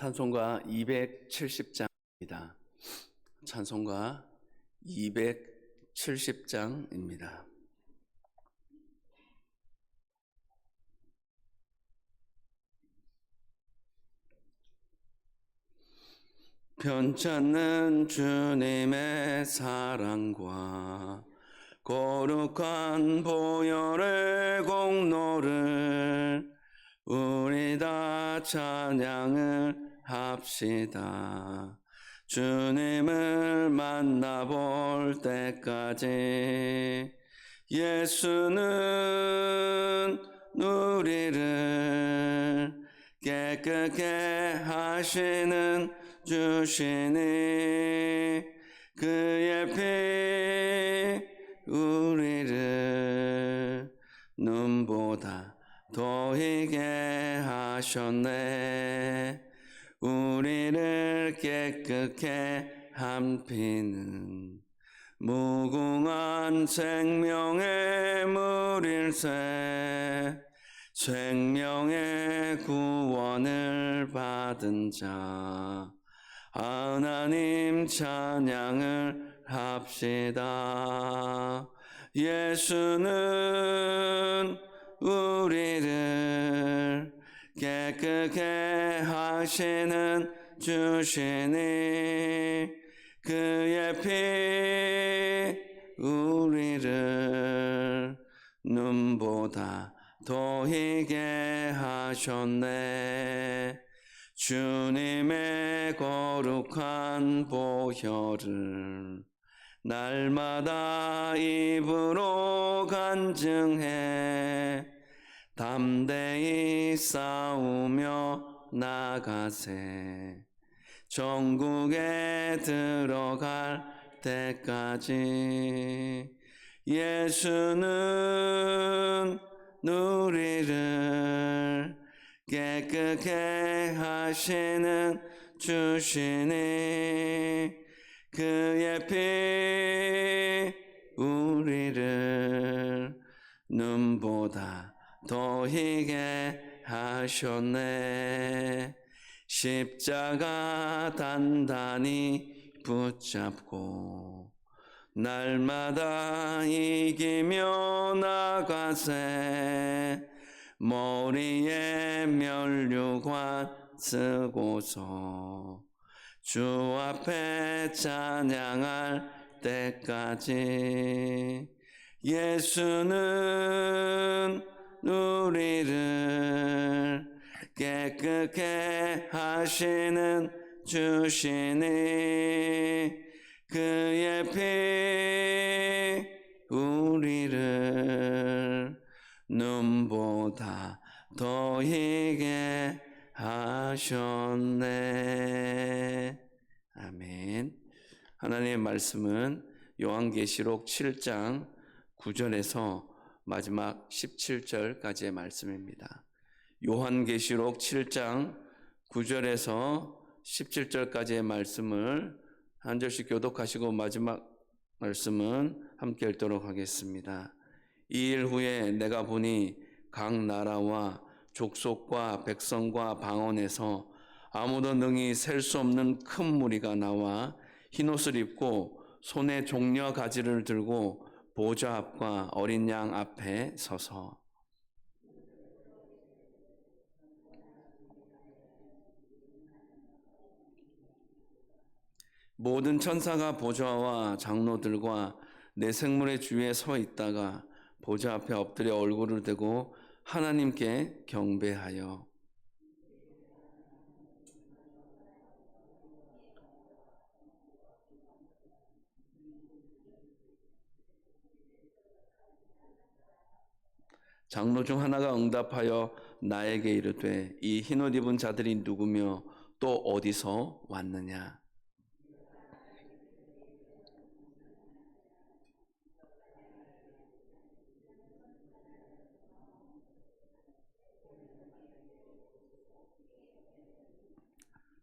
찬송가 270장입니다. 찬송가 270장입니다. 편찮는 주님의 사랑과 거룩한 보혈의 공로를 우리 다 찬양을 합시다. 주님을 만나볼 때까지 예수는 우리를 깨끗게 하시는 주시니 그의 피 우리를 눈보다 더 희게 하셨네 우리를 깨끗게 한 피는 무궁한 생명의 물일세 생명의 구원을 받은 자 하나님 찬양을 합시다. 예수는 우리를 깨끗게 하시는 주시니 그의 피 우리를 눈보다 더 희게 하셨네. 주님의 거룩한 보혈을 날마다 입으로 간증해 담대히 싸우며 나가세. 전국에 들어갈 때까지 예수는 우리를 깨끗게 하시는 주시니 그의 피 우리를 눈보다 더 희게 하셨네. 십자가 단단히 붙잡고 날마다 이기며 나가세. 머리에 면류관 쓰고서 주 앞에 찬양할 때까지 예수는 우리를 깨끗게 하시는 주시니 그의 피 우리를 눈보다 더 희게 하셨네. 아멘. 하나님의 말씀은 요한계시록 7장 9절에서 마지막 17절까지의 말씀입니다. 요한계시록 7장 9절에서 17절까지의 말씀을 한 절씩 교독하시고 마지막 말씀은 함께 읽도록 하겠습니다. 이 일 후에 내가 보니 각 나라와 족속과 백성과 방언에서 아무도 능히 셀 수 없는 큰 무리가 나와 흰옷을 입고 손에 종려 가지를 들고 보좌 앞과 어린 양 앞에 서서. 모든 천사가 보좌와 장로들과 내 생물의 주위에 서 있다가 보좌 앞에 엎드려 얼굴을 대고 하나님께 경배하여 장로 중 하나가 응답하여 나에게 이르되 이 흰옷 입은 자들이 누구며 또 어디서 왔느냐?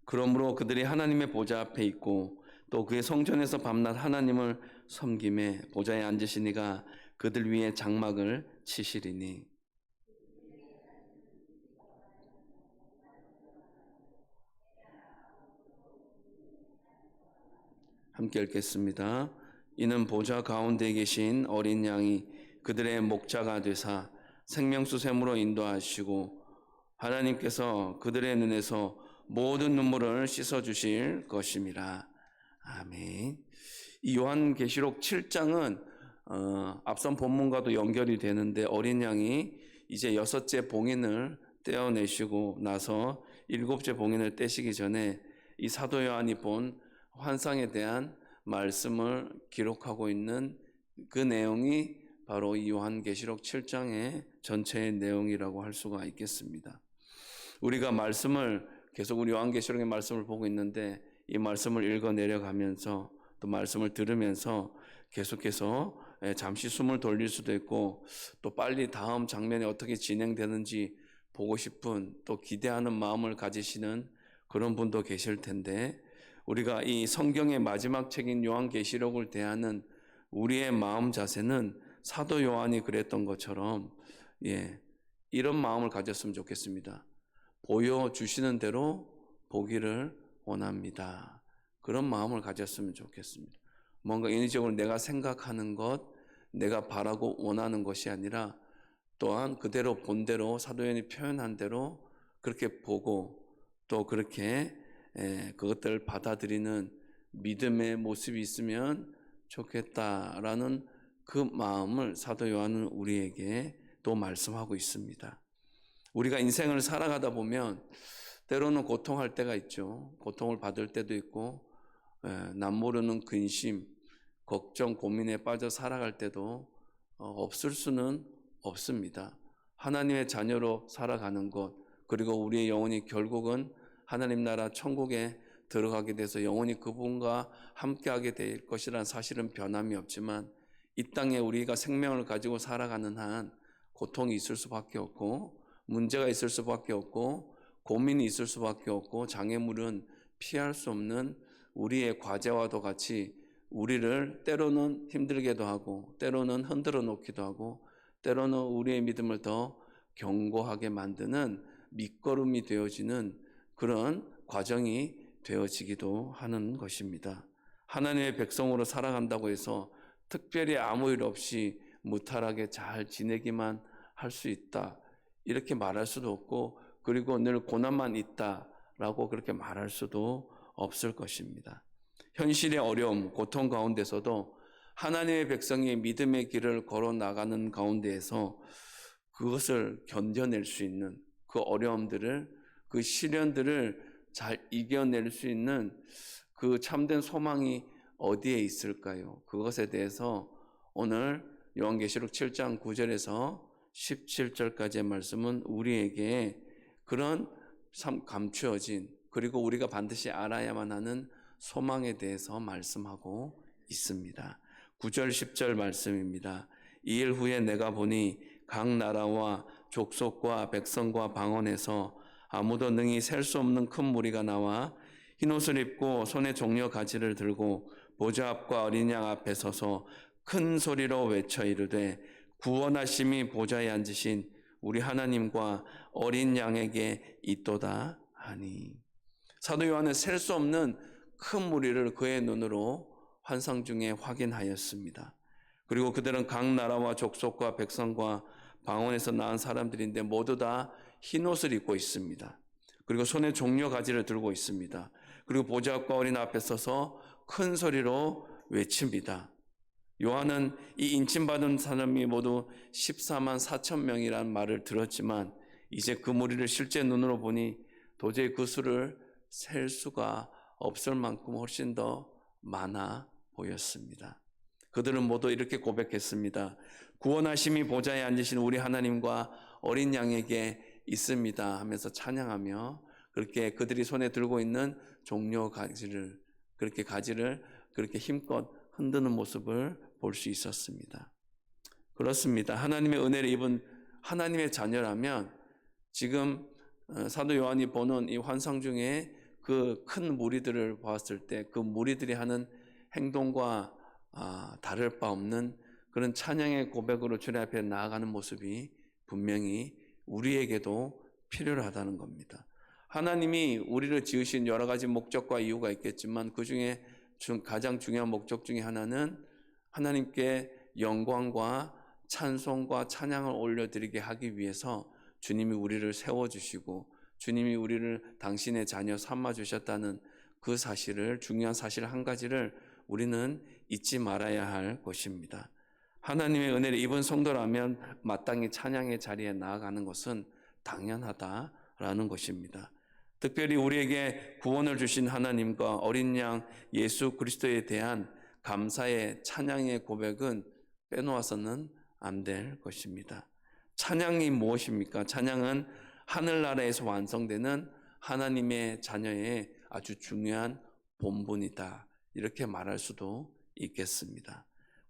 그러므로 그들이 하나님의 보좌 앞에 있고 또 그의 성전에서 밤낮 하나님을 섬김에 보좌에 앉으시니가 그들 위에 장막을 치시리니 함께 읽겠습니다. 이는 보좌 가운데 계신 어린 양이 그들의 목자가 되사 생명수샘으로 인도하시고 하나님께서 그들의 눈에서 모든 눈물을 씻어 주실 것입니다. 아멘. 이 요한계시록 7장은 어, 앞선 본문과도 연결이 되는데 어린 양이 이제 여섯째 봉인을 떼어내시고 나서 일곱째 봉인을 떼시기 전에 이 사도 요한이 본 환상에 대한 말씀을 기록하고 있는 그 내용이 바로 이 요한계시록 7장의 전체의 내용이라고 할 수가 있겠습니다. 우리가 말씀을 계속 우리 요한계시록의 말씀을 보고 있는데 이 말씀을 읽어 내려가면서 또 말씀을 들으면서 계속해서 예, 잠시 숨을 돌릴 수도 있고 또 빨리 다음 장면이 어떻게 진행되는지 보고 싶은 또 기대하는 마음을 가지시는 그런 분도 계실 텐데 우리가 이 성경의 마지막 책인 요한계시록을 대하는 우리의 마음 자세는 사도 요한이 그랬던 것처럼 예, 이런 마음을 가졌으면 좋겠습니다. 보여 주시는 대로 보기를 원합니다. 그런 마음을 가졌으면 좋겠습니다. 뭔가 인위적으로 내가 생각하는 것, 내가 바라고 원하는 것이 아니라 또한 그대로 본대로 사도연이 표현한 대로 그렇게 보고 또 그렇게 에, 그것들을 받아들이는 믿음의 모습이 있으면 좋겠다라는 그 마음을 사도 요한은 우리에게 또 말씀하고 있습니다. 우리가 인생을 살아가다 보면 때로는 고통할 때가 있죠. 고통을 받을 때도 있고 에, 남 모르는 근심, 걱정, 고민에 빠져 살아갈 때도 어, 없을 수는 없습니다. 하나님의 자녀로 살아가는 것, 그리고 우리의 영혼이 결국은 하나님 나라 천국에 들어가게 돼서 영원히 그분과 함께하게 될 것이라는 사실은 변함이 없지만 이 땅에 우리가 생명을 가지고 살아가는 한 고통이 있을 수밖에 없고 문제가 있을 수밖에 없고 고민이 있을 수밖에 없고 장애물은 피할 수 없는 우리의 과제와도 같이 우리를 때로는 힘들게도 하고 때로는 흔들어 놓기도 하고 때로는 우리의 믿음을 더 견고하게 만드는 밑거름이 되어지는 그런 과정이 되어지기도 하는 것입니다. 하나님의 백성으로 살아간다고 해서 특별히 아무 일 없이 무탈하게 잘 지내기만 할 수 있다. 이렇게 말할 수도 없고, 그리고 늘 고난만 있다 라고 그렇게 말할 수도 없을 것입니다. 현실의 어려움, 고통 가운데서도 하나님의 백성이 믿음의 길을 걸어 나가는 가운데에서 그것을 견뎌낼 수 있는 그 어려움들을 그 시련들을 잘 이겨낼 수 있는 그 참된 소망이 어디에 있을까요? 그것에 대해서 오늘 요한계시록 7장 9절에서 17절까지의 말씀은 우리에게 그런 참 감추어진 그리고 우리가 반드시 알아야만 하는 소망에 대해서 말씀하고 있습니다. 9절 10절 말씀입니다. 이 일 후에 내가 보니 각 나라와 족속과 백성과 방언에서 아무도 능히 셀 수 없는 큰 무리가 나와 흰옷을 입고 손에 종려 가지를 들고 보좌 앞과 어린 양 앞에 서서 큰 소리로 외쳐 이르되 구원하심이 보좌에 앉으신 우리 하나님과 어린 양에게 있도다 하니 사도 요한은 셀 수 없는 큰 무리를 그의 눈으로 환상 중에 확인하였습니다. 그리고 그들은 각 나라와 족속과 백성과 방언에서 낳은 사람들인데 모두 다 흰옷을 입고 있습니다. 그리고 손에 종려 가지를 들고 있습니다. 그리고 보좌 앞과 어린 앞에 서서 큰 소리로 외칩니다. 요한은 이 인침받은 사람이 모두 14만 4천 명이라는 말을 들었지만 이제 그 무리를 실제 눈으로 보니 도저히 그 수를 셀 수가 없을 만큼 훨씬 더 많아 보였습니다. 그들은 모두 이렇게 고백했습니다. 구원하심이 보좌에 앉으신 우리 하나님과 어린 양에게 있습니다 하면서 찬양하며 그렇게 그들이 손에 들고 있는 종려 가지를 그렇게 가지를 그렇게 힘껏 흔드는 모습을 볼 수 있었습니다. 그렇습니다. 하나님의 은혜를 입은 하나님의 자녀라면 지금 어, 사도 요한이 보는 이 환상 중에 그 큰 무리들을 보았을 때 그 무리들이 하는 행동과 아, 다를 바 없는 그런 찬양의 고백으로 주님 앞에 나아가는 모습이 분명히 우리에게도 필요하다는 겁니다. 하나님이 우리를 지으신 여러 가지 목적과 이유가 있겠지만 그 중에 중- 가장 중요한 목적 중에 하나는 하나님께 영광과 찬송과 찬양을 올려드리게 하기 위해서 주님이 우리를 세워주시고 주님이 우리를 당신의 자녀 삼아 주셨다는 그 사실을 중요한 사실 한 가지를 우리는 잊지 말아야 할 것입니다. 하나님의 은혜를 입은 성도라면 마땅히 찬양의 자리에 나아가는 것은 당연하다라는 것입니다. 특별히 우리에게 구원을 주신 하나님과 어린 양 예수 그리스도에 대한 감사의 찬양의 고백은 빼놓아서는 안 될 것입니다. 찬양이 무엇입니까? 찬양은 하늘나라에서 완성되는 하나님의 자녀의 아주 중요한 본분이다. 이렇게 말할 수도 있겠습니다.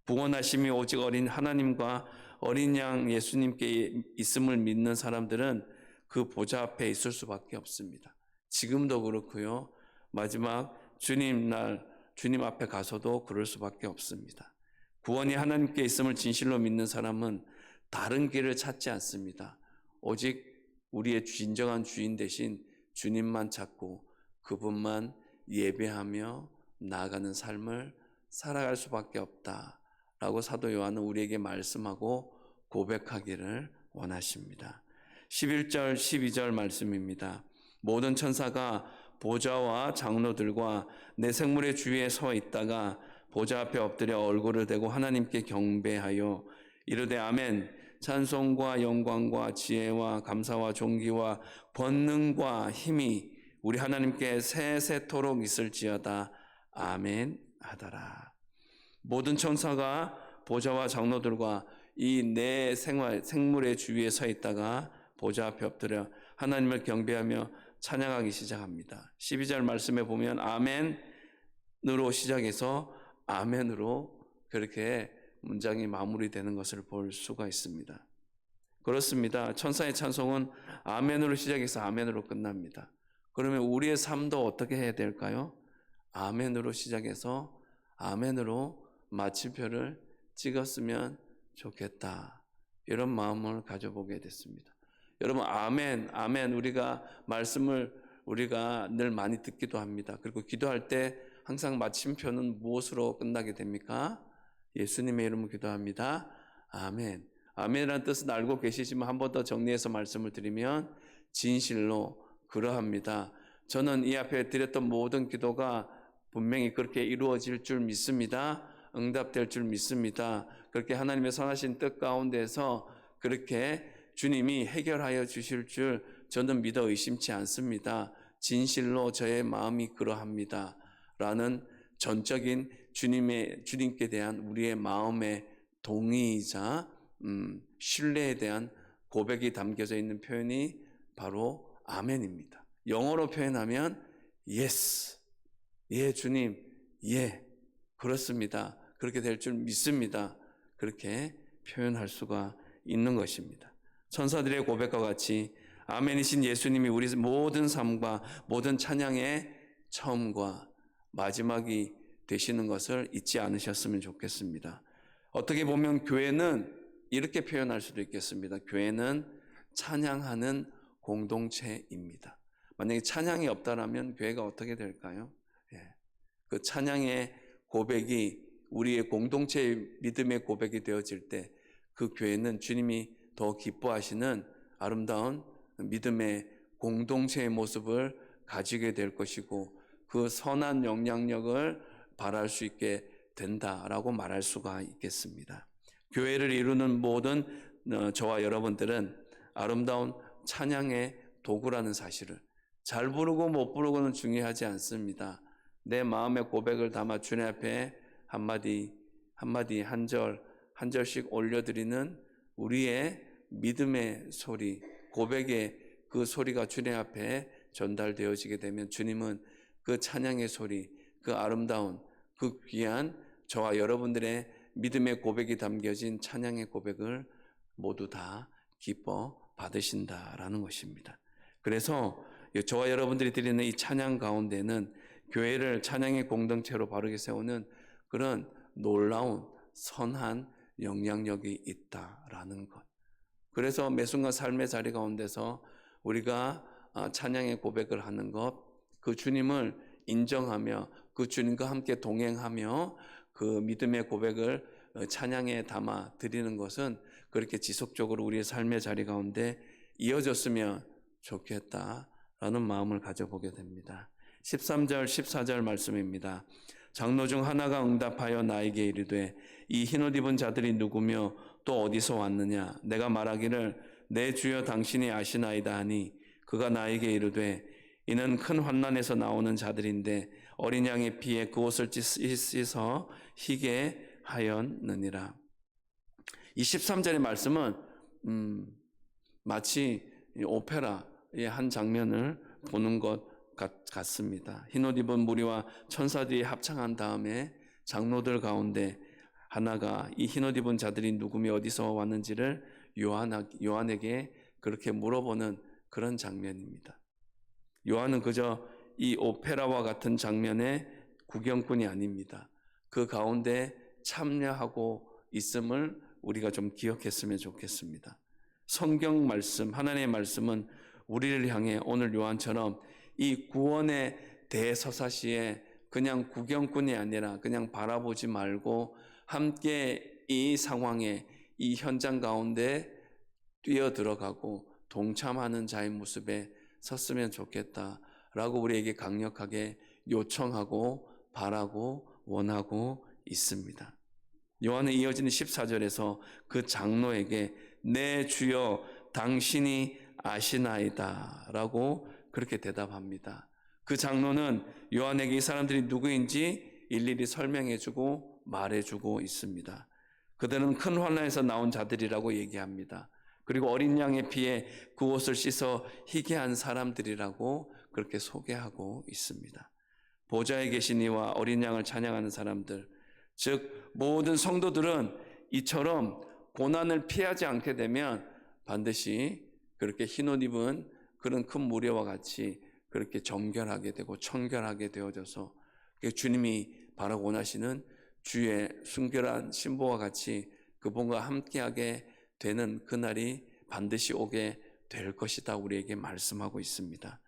구원하심이 오직 어린 하나님과 어린 양 예수님께 있음을 믿는 사람들은 그 보좌 앞에 있을 수밖에 없습니다. 지금도 그렇고요. 마지막 주님 날 주님 앞에 가서도 그럴 수밖에 없습니다. 구원이 하나님께 있음을 진실로 믿는 사람은 다른 길을 찾지 않습니다. 오직 우리의 진정한 주인 대신 주님만 찾고 그분만 예배하며 나아가는 삶을 살아갈 수밖에 없다 라고 사도 요한은 우리에게 말씀하고 고백하기를 원하십니다. 11절 12절 말씀입니다. 모든 천사가 보좌와 장로들과 내 생물의 주위에 서 있다가 보좌 앞에 엎드려 얼굴을 대고 하나님께 경배하여 이르되 아멘 찬송과 영광과 지혜와 감사와 존귀와 권능과 힘이 우리 하나님께 세세토록 있을지어다 아멘 하더라 모든 천사가 보좌와 장로들과 이 내 생활 생물의 주위에 서 있다가 보좌 앞에 엎드려 하나님을 경배하며 찬양하기 시작합니다. 12절 말씀에 보면 아멘으로 시작해서 아멘으로 그렇게 문장이 마무리되는 것을 볼 수가 있습니다. 그렇습니다. 천사의 찬송은 아멘으로 시작해서 아멘으로 끝납니다. 그러면 우리의 삶도 어떻게 해야 될까요? 아멘으로 시작해서 아멘으로 마침표를 찍었으면 좋겠다. 이런 마음을 가져보게 됐습니다. 여러분, 아멘, 아멘. 우리가 말씀을 우리가 늘 많이 듣기도 합니다. 그리고 기도할 때 항상 마침표는 무엇으로 끝나게 됩니까? 예수님의 이름으로 기도합니다. 아멘. 아멘이라는 뜻은 알고 계시지만 한 번 더 정리해서 말씀을 드리면 진실로 그러합니다. 저는 이 앞에 드렸던 모든 기도가 분명히 그렇게 이루어질 줄 믿습니다. 응답될 줄 믿습니다. 그렇게 하나님의 선하신 뜻 가운데서 그렇게 주님이 해결하여 주실 줄 저는 믿어 의심치 않습니다. 진실로 저의 마음이 그러합니다. 라는 전적인 주님의 주님께 대한 우리의 마음의 동의이자 음, 신뢰에 대한 고백이 담겨져 있는 표현이 바로 아멘입니다. 영어로 표현하면 yes, 예 주님, 예 그렇습니다. 그렇게 될 줄 믿습니다. 그렇게 표현할 수가 있는 것입니다. 천사들의 고백과 같이 아멘이신 예수님이 우리 모든 삶과 모든 찬양의 처음과 마지막이 되시는 것을 잊지 않으셨으면 좋겠습니다. 어떻게 보면 교회는 이렇게 표현할 수도 있겠습니다. 교회는 찬양하는 공동체입니다. 만약에 찬양이 없다라면 교회가 어떻게 될까요? 예. 그 찬양의 고백이 우리의 공동체의 믿음의 고백이 되어질 때 그 교회는 주님이 더 기뻐하시는 아름다운 믿음의 공동체의 모습을 가지게 될 것이고 그 선한 영향력을 발할 수 있게 된다라고 말할 수가 있겠습니다. 교회를 이루는 모든 어, 저와 여러분들은 아름다운 찬양의 도구라는 사실을 잘 부르고 못 부르고는 중요하지 않습니다. 내 마음의 고백을 담아 주님 앞에 한마디 한마디 한 절 한 절씩 올려드리는 우리의 믿음의 소리, 고백의 그 소리가 주님 앞에 전달되어지게 되면 주님은 그 찬양의 소리, 그 아름다운, 그 귀한 저와 여러분들의 믿음의 고백이 담겨진 찬양의 고백을 모두 다 기뻐 받으신다라는 것입니다. 그래서 저와 여러분들이 드리는 이 찬양 가운데는 교회를 찬양의 공동체로 바르게 세우는 그런 놀라운 선한 영향력이 있다라는 것. 그래서 매 순간 삶의 자리 가운데서 우리가 아, 찬양의 고백을 하는 것, 그 주님을 인정하며 그 주님과 함께 동행하며 그 믿음의 고백을 어, 찬양에 담아 드리는 것은 그렇게 지속적으로 우리의 삶의 자리 가운데 이어졌으면 좋겠다라는 마음을 가져보게 됩니다. 13절, 14절 말씀입니다. 장로 중 하나가 응답하여 나에게 이르되 이 흰옷 입은 자들이 누구며 또 어디서 왔느냐 내가 말하기를 내 주여 당신이 아시나이다 하니 그가 나에게 이르되 이는 큰 환난에서 나오는 자들인데 어린 양의 피에 그 옷을 씻어 희게 하였느니라. 이 13절의 말씀은 음, 마치 오페라의 한 장면을 보는 것 같, 같습니다. 흰옷 입은 무리와 천사들이 합창한 다음에 장로들 가운데 하나가 이 흰옷 입은 자들이 누구며 어디서 왔는지를 요한, 요한에게 그렇게 물어보는 그런 장면입니다. 요한은 그저 이 오페라와 같은 장면의 구경꾼이 아닙니다. 그 가운데 참여하고 있음을 우리가 좀 기억했으면 좋겠습니다. 성경 말씀, 하나님의 말씀은 우리를 향해 오늘 요한처럼 이 구원의 대서사시에 그냥 구경꾼이 아니라 그냥 바라보지 말고 함께 이 상황에 이 현장 가운데 뛰어 들어가고 동참하는 자의 모습에 섰으면 좋겠다라고 우리에게 강력하게 요청하고 바라고 원하고 있습니다. 요한은 이어지는 14절에서 그 장로에게 내 주여 당신이 아시나이다 라고 그렇게 대답합니다. 그 장로는 요한에게 이 사람들이 누구인지 일일이 설명해주고 말해주고 있습니다. 그들은 큰 환란에서 나온 자들이라고 얘기합니다. 그리고 어린 양의 피에 그 옷을 씻어 희게 한 사람들이라고 그렇게 소개하고 있습니다. 보좌에 계신 이와 어린 양을 찬양하는 사람들, 즉 모든 성도들은 이처럼 고난을 피하지 않게 되면 반드시 그렇게 흰옷 입은 그런 큰 무리와 같이 그렇게 정결하게 되고 청결하게 되어져서 주님이 바라고 원하시는 주의 순결한 신부와 같이 그분과 함께하게 되는 그날이 반드시 오게 될 것이다 우리에게 말씀하고 있습니다.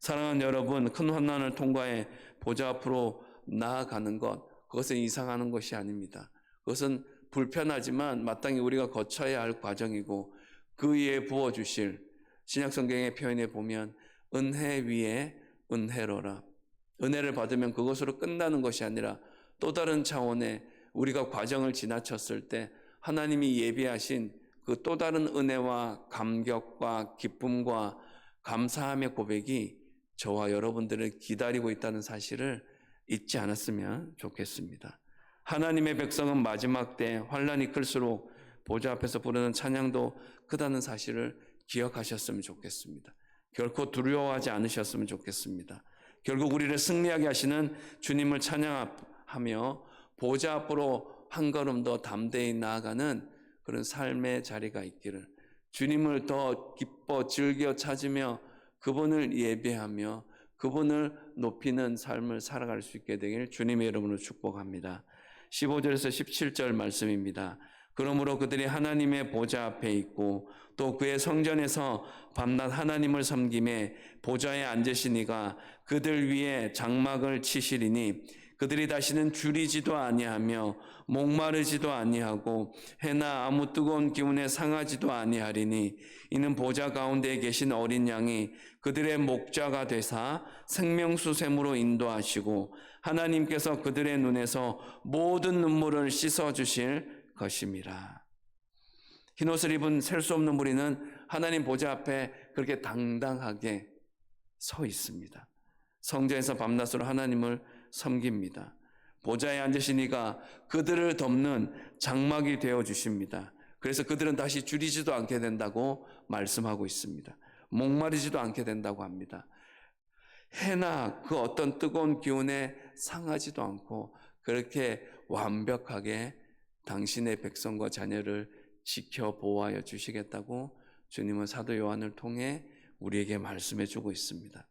사랑하는 여러분, 큰 환난을 통과해 보좌 앞으로 나아가는 것, 그것은 이상하는 것이 아닙니다. 그것은 불편하지만 마땅히 우리가 거쳐야 할 과정이고 그 위에 부어 주실 신약 성경의 표현에 보면 은혜 위에 은혜로라. 은혜를 받으면 그것으로 끝나는 것이 아니라 또 다른 차원의 우리가 과정을 지나쳤을 때 하나님이 예비하신 그 또 다른 은혜와 감격과 기쁨과 감사함의 고백이 저와 여러분들을 기다리고 있다는 사실을 잊지 않았으면 좋겠습니다. 하나님의 백성은 마지막 때 환란이 클수록 보좌 앞에서 부르는 찬양도 크다는 사실을 기억하셨으면 좋겠습니다. 결코 두려워하지 않으셨으면 좋겠습니다. 결국 우리를 승리하게 하시는 주님을 찬양하며 보좌 앞으로 한 걸음 더 담대히 나아가는 그런 삶의 자리가 있기를 주님을 더 기뻐 즐겨 찾으며 그분을 예배하며 그분을 높이는 삶을 살아갈 수 있게 되길 주님의 이름으로 축복합니다. 15절에서 17절 말씀입니다. 그러므로 그들이 하나님의 보좌 앞에 있고 또 그의 성전에서 밤낮 하나님을 섬김에 보좌에 앉으시니가 그들 위에 장막을 치시리니 그들이 다시는 줄이지도 아니하며 목마르지도 아니하고 해나 아무 뜨거운 기운에 상하지도 아니하리니 이는 보좌 가운데 계신 어린 양이 그들의 목자가 되사 생명수샘으로 인도하시고 하나님께서 그들의 눈에서 모든 눈물을 씻어 주실 것임이라. 흰옷을 입은 셀 수 없는 무리는 하나님 보좌 앞에 그렇게 당당하게 서 있습니다. 성전에서 밤낮으로 하나님을 섬깁니다. 보좌에 앉으시니가 그들을 덮는 장막이 되어 주십니다. 그래서 그들은 다시 줄이지도 않게 된다고 말씀하고 있습니다. 목마르지도 않게 된다고 합니다. 해나 그 어떤 뜨거운 기운에 상하지도 않고 그렇게 완벽하게 당신의 백성과 자녀를 지켜 보호하여 주시겠다고 주님은 사도 요한을 통해 우리에게 말씀해 주고 있습니다.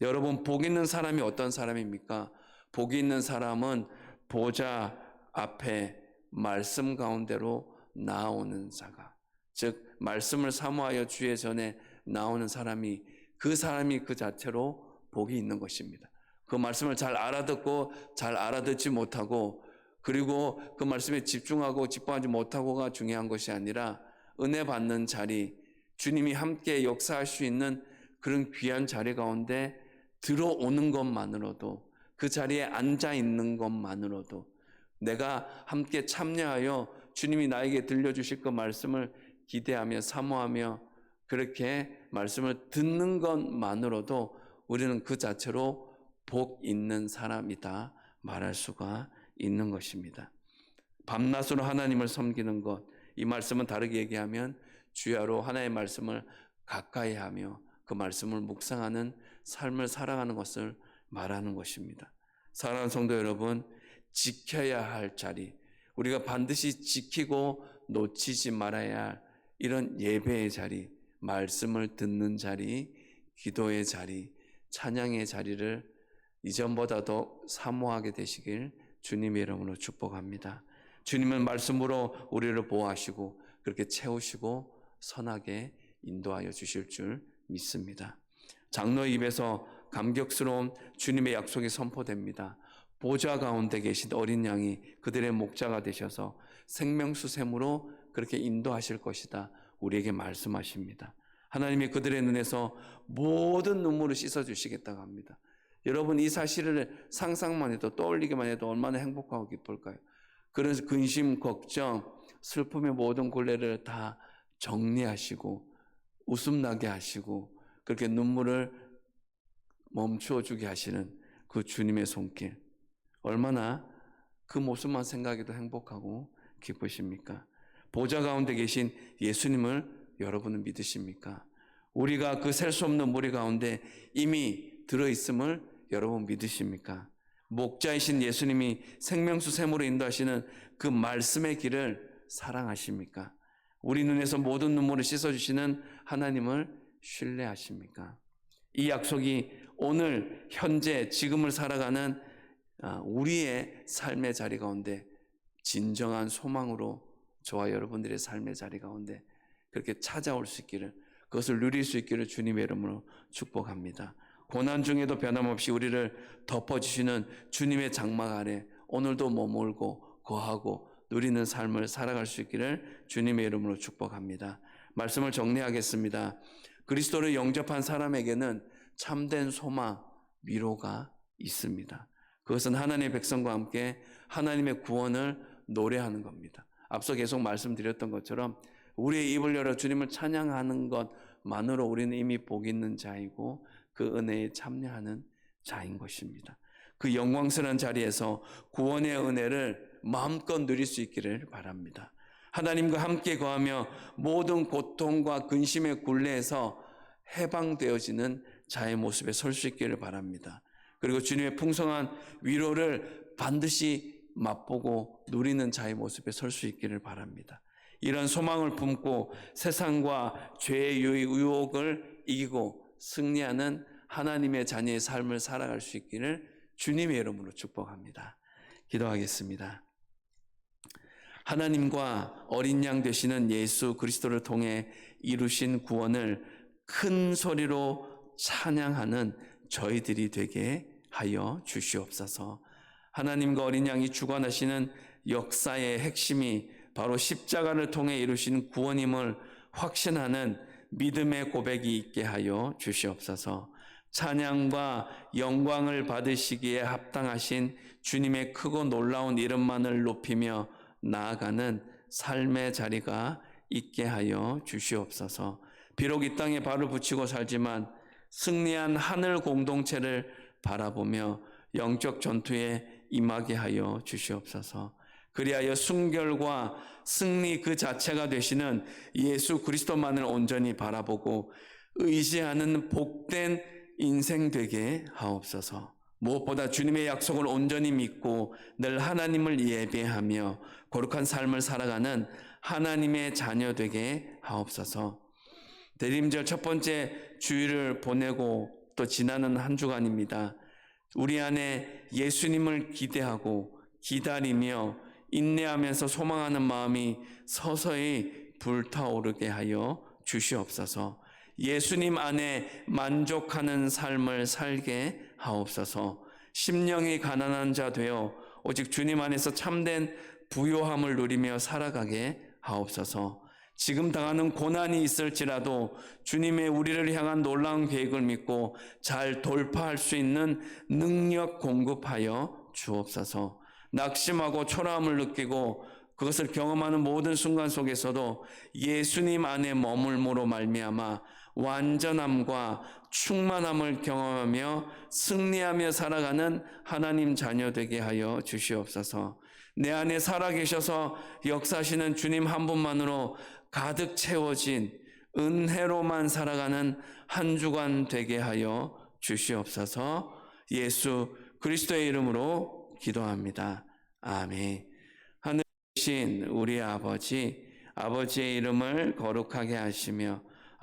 여러분, 복 있는 사람이 어떤 사람입니까? 복 있는 사람은 보좌 앞에 말씀 가운데로 나오는 자가, 즉, 말씀을 사모하여 주의 전에 나오는 사람이 그 사람이 그 자체로 복이 있는 것입니다. 그 말씀을 잘 알아듣고 잘 알아듣지 못하고 그리고 그 말씀에 집중하고 집중하지 못하고가 중요한 것이 아니라 은혜 받는 자리, 주님이 함께 역사할 수 있는 그런 귀한 자리 가운데 들어오는 것만으로도 그 자리에 앉아 있는 것만으로도 내가 함께 참여하여 주님이 나에게 들려주실 그 말씀을 기대하며 사모하며 그렇게 말씀을 듣는 것만으로도 우리는 그 자체로 복 있는 사람이다 말할 수가 있는 것입니다. 밤낮으로 하나님을 섬기는 것, 이 말씀은 다르게 얘기하면 주야로 하나의 말씀을 가까이 하며 그 말씀을 묵상하는 삶을 살아가는 것을 말하는 것입니다. 사랑하는 성도 여러분, 지켜야 할 자리, 우리가 반드시 지키고 놓치지 말아야 할 이런 예배의 자리, 말씀을 듣는 자리, 기도의 자리, 찬양의 자리를 이전보다 더 사모하게 되시길 주님의 이름으로 축복합니다. 주님은 말씀으로 우리를 보호하시고 그렇게 채우시고 선하게 인도하여 주실 줄 믿습니다. 장로의 입에서 감격스러운 주님의 약속이 선포됩니다. 보좌 가운데 계신 어린 양이 그들의 목자가 되셔서 생명수 샘으로 그렇게 인도하실 것이다. 우리에게 말씀하십니다. 하나님이 그들의 눈에서 모든 눈물을 씻어주시겠다고 합니다. 여러분 이 사실을 상상만 해도 떠올리기만 해도 얼마나 행복하고 기쁠까요? 그래서 근심, 걱정, 슬픔의 모든 굴레를 다 정리하시고 웃음 나게 하시고 그렇게 눈물을 멈추어 주게 하시는 그 주님의 손길 얼마나 그 모습만 생각해도 행복하고 기쁘십니까? 보좌 가운데 계신 예수님을 여러분은 믿으십니까? 우리가 그 셀 수 없는 무리 가운데 이미 들어 있음을 여러분 믿으십니까? 목자이신 예수님이 생명수 샘으로 인도하시는 그 말씀의 길을 사랑하십니까? 우리 눈에서 모든 눈물을 씻어주시는 하나님을 신뢰하십니까? 이 약속이 오늘, 현재, 지금을 살아가는 아, 우리의 삶의 자리 가운데 진정한 소망으로 저와 여러분들의 삶의 자리 가운데 그렇게 찾아올 수 있기를 그것을 누릴 수 있기를 주님의 이름으로 축복합니다. 고난 중에도 변함없이 우리를 덮어주시는 주님의 장막 아래 오늘도 머물고 거하고 누리는 삶을 살아갈 수 있기를 주님의 이름으로 축복합니다. 말씀을 정리하겠습니다. 그리스도를 영접한 사람에게는 참된 소망, 위로가 있습니다. 그것은 하나님의 백성과 함께 하나님의 구원을 노래하는 겁니다. 앞서 계속 말씀드렸던 것처럼 우리의 입을 열어 주님을 찬양하는 것만으로 우리는 이미 복 있는 자이고 그 은혜에 참여하는 자인 것입니다. 그 영광스러운 자리에서 구원의 은혜를 마음껏 누릴 수 있기를 바랍니다. 하나님과 함께 거하며 모든 고통과 근심의 굴레에서 해방되어지는 자의 모습에 설 수 있기를 바랍니다. 그리고 주님의 풍성한 위로를 반드시 맛보고 누리는 자의 모습에 설 수 있기를 바랍니다. 이런 소망을 품고 세상과 죄의 유혹을 이기고 승리하는 하나님의 자녀의 삶을 살아갈 수 있기를 주님의 이름으로 축복합니다. 기도하겠습니다. 하나님과 어린 양 되시는 예수 그리스도를 통해 이루신 구원을 큰 소리로 찬양하는 저희들이 되게 하여 주시옵소서. 하나님과 어린 양이 주관하시는 역사의 핵심이 바로 십자가를 통해 이루신 구원임을 확신하는 믿음의 고백이 있게 하여 주시옵소서. 찬양과 영광을 받으시기에 합당하신 주님의 크고 놀라운 이름만을 높이며 나아가는 삶의 자리가 있게 하여 주시옵소서. 비록 이 땅에 발을 붙이고 살지만 승리한 하늘 공동체를 바라보며 영적 전투에 임하게 하여 주시옵소서. 그리하여 순결과 승리 그 자체가 되시는 예수 그리스도만을 온전히 바라보고 의지하는 복된 인생 되게 하옵소서. 무엇보다 주님의 약속을 온전히 믿고 늘 하나님을 예배하며 거룩한 삶을 살아가는 하나님의 자녀 되게 하옵소서. 대림절 첫 번째 주일을 보내고 또 지나는 한 주간입니다. 우리 안에 예수님을 기대하고 기다리며 인내하면서 소망하는 마음이 서서히 불타오르게 하여 주시옵소서. 예수님 안에 만족하는 삶을 살게 하옵소서. 심령이 가난한 자 되어 오직 주님 안에서 참된 부요함을 누리며 살아가게 하옵소서. 지금 당하는 고난이 있을지라도 주님의 우리를 향한 놀라운 계획을 믿고 잘 돌파할 수 있는 능력 공급하여 주옵소서. 낙심하고 초라함을 느끼고 그것을 경험하는 모든 순간 속에서도 예수님 안에 머물므로 말미암아 완전함과 충만함을 경험하며 승리하며 살아가는 하나님 자녀 되게 하여 주시옵소서. 내 안에 살아계셔서 역사하시는 주님 한 분만으로 가득 채워진 은혜로만 살아가는 한 주간 되게 하여 주시옵소서. 예수 그리스도의 이름으로 기도합니다. 아멘. 하늘 신 우리 아버지 아버지의 이름을 거룩하게 하시며